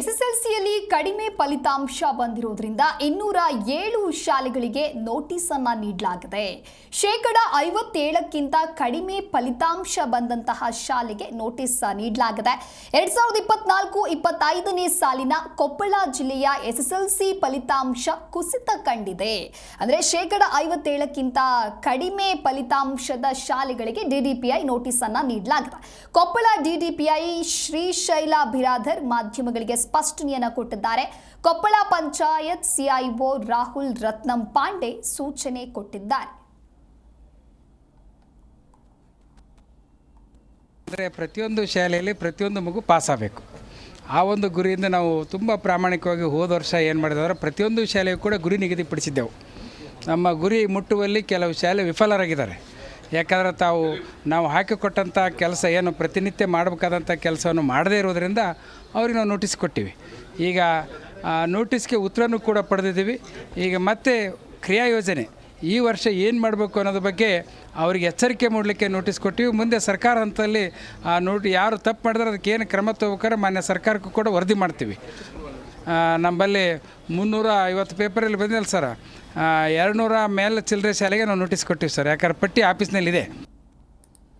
ಎಸ್ಎಸ್ಎಲ್ಸಿಯಲ್ಲಿ ಕಡಿಮೆ ಫಲಿತಾಂಶ ಬಂದಿರೋದ್ರಿಂದ ಇನ್ನೂರ ಏಳು ಶಾಲೆಗಳಿಗೆ ನೋಟಿಸ್ ಅನ್ನ ನೀಡಲಾಗಿದೆ. ಶೇಕಡ ಐವತ್ತೇಳಕ್ಕಿಂತ ಕಡಿಮೆ ಫಲಿತಾಂಶ ಬಂದಂತಹ ಶಾಲೆಗೆ ನೋಟಿಸ್ ನೀಡಲಾಗಿದೆ. ಎರಡ್ ಸಾವಿರದ ಇಪ್ಪತ್ನಾಲ್ಕು ಇಪ್ಪತ್ತೈದನೇ ಸಾಲಿನ ಕೊಪ್ಪಳ ಜಿಲ್ಲೆಯ ಎಸ್ಎಸ್ಎಲ್ಸಿ ಫಲಿತಾಂಶ ಕುಸಿತ ಕಂಡಿದೆ. ಅಂದ್ರೆ ಶೇಕಡ ಐವತ್ತೇಳಕ್ಕಿಂತ ಕಡಿಮೆ ಫಲಿತಾಂಶದ ಶಾಲೆಗಳಿಗೆ ಡಿಡಿಪಿಐ ನೋಟಿಸ್ ಅನ್ನ ನೀಡಲಾಗಿದೆ. ಕೊಪ್ಪಳ ಡಿಡಿಪಿಐ ಶ್ರೀಶೈಲ ಬಿರಾದರ್ ಮಾಧ್ಯಮಗಳಿಗೆ ಸ್ಪಷ್ಟನೆಯನ್ನ ಕೊಟ್ಟಿದ್ದಾರೆ. ಕೊಪ್ಪಳ ಪಂಚಾಯತ್ ಸಿಐಒ ರಾಹುಲ್ ರತ್ನಂ ಪಾಂಡೆ ಸೂಚನೆ ಕೊಟ್ಟಿದ್ದಾರೆ. ಅಂದರೆ ಪ್ರತಿಯೊಂದು ಶಾಲೆಯಲ್ಲಿ ಪ್ರತಿಯೊಂದು ಮಗು ಪಾಸ್ ಆಗಬೇಕು. ಆ ಒಂದು ಗುರಿಯಿಂದ ನಾವು ತುಂಬ ಪ್ರಾಮಾಣಿಕವಾಗಿ ಹೋದ ವರ್ಷ ಏನು ಮಾಡಿದ್ರೆ ಪ್ರತಿಯೊಂದು ಶಾಲೆಯೂ ಕೂಡ ಗುರಿ ನಿಗದಿಪಡಿಸಿದ್ದೆವು. ನಮ್ಮ ಗುರಿ ಮುಟ್ಟುವಲ್ಲಿ ಕೆಲವು ಶಾಲೆ ವಿಫಲರಾಗಿದ್ದಾರೆ. ಯಾಕಂದರೆ ತಾವು ನಾವು ಹಾಕಿಕೊಟ್ಟಂಥ ಕೆಲಸ ಏನು ಪ್ರತಿನಿತ್ಯ ಮಾಡಬೇಕಾದಂಥ ಕೆಲಸವನ್ನು ಮಾಡದೇ ಇರೋದರಿಂದ ಅವ್ರಿಗೆ ನಾವು ನೋಟಿಸ್ ಕೊಟ್ಟಿವಿ. ಈಗ ನೋಟಿಸ್ಗೆ ಉತ್ತರನೂ ಕೂಡ ಪಡೆದಿದ್ದೀವಿ. ಈಗ ಮತ್ತೆ ಕ್ರಿಯಾ ಯೋಜನೆ, ಈ ವರ್ಷ ಏನು ಮಾಡಬೇಕು ಅನ್ನೋದ್ರ ಬಗ್ಗೆ ಅವ್ರಿಗೆ ಎಚ್ಚರಿಕೆ ಮಾಡಲಿಕ್ಕೆ ನೋಟಿಸ್ ಕೊಟ್ಟಿವಿ. ಮುಂದೆ ಸರ್ಕಾರ ಹಂತದಲ್ಲಿ, ಆ ನೋಟಿ ಯಾರು ತಪ್ಪು ಮಾಡಿದ್ರೆ ಅದಕ್ಕೆ ಏನು ಕ್ರಮ ತಗೋಬೇಕಾದ್ರೆ ಮಾನ್ಯ ಸರ್ಕಾರಕ್ಕೂ ಕೂಡ ವರದಿ ಮಾಡ್ತೀವಿ. ನಮ್ಮಲ್ಲಿ ಮುನ್ನೂರ ಐವತ್ತು ಪೇಪರಲ್ಲಿ ಬಂದಿಲ್ಲ ಸರ್. ಎರಡು ನೂರ ಮೇಲೆ ಚಿಲ್ಲರೆ ಶಾಲೆಗೆ ನಾವು ನೋಟಿಸ್ ಕೊಟ್ಟಿವಿ ಸರ್. ಯಾಕಂದ್ರೆ ಪಟ್ಟಿ ಆಫೀಸ್ನಲ್ಲಿದೆ.